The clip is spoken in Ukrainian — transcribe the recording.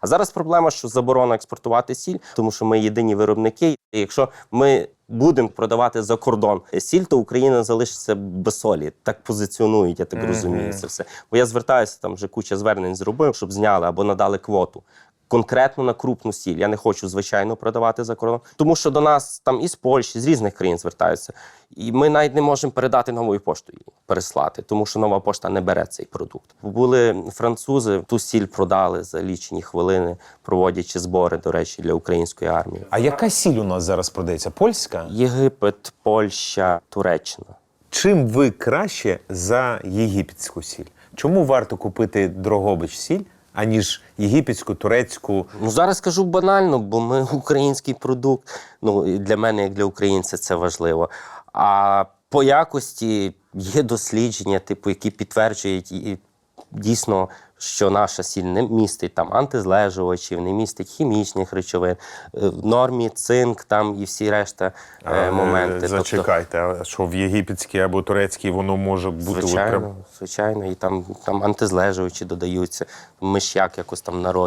А зараз проблема, що заборона експортувати сіль, тому що ми єдині виробники. І якщо ми будемо продавати за кордон сіль, то Україна залишиться без солі. Так позиціонують, я так Мгм. розумію це все. Бо я звертаюся, там вже куча звернень зробив, щоб зняли або надали квоту. Конкретно на крупну сіль. Я не хочу, звичайно, продавати за кордон, тому що до нас там із Польщі, з різних країн звертаються. І ми навіть не можемо передати новою поштою переслати, тому що нова пошта не бере цей продукт. Були французи, ту сіль продали за лічені хвилини, проводячи збори, до речі, для української армії. А яка сіль у нас зараз продається? Польська? Єгипет, Польща, Туреччина. Чим ви краще за єгипетську сіль? Чому варто купити Дрогобич сіль, аніж єгипетську, турецьку? Ну зараз кажу банально, бо ми український продукт. Ну для мене, як для українця, це важливо. А по якості є дослідження, типу, які підтверджують дійсно, що наша сіль не містить там антизлежувачів, не містить хімічних речовин, Е, в нормі цинк там і всі решта а, моменти. Тобто, Зачекайте, а що в єгипетській або турецькій воно може бути звичайно, звичайно, і там, там антизлежувачі додаються, миш'як якось там народі.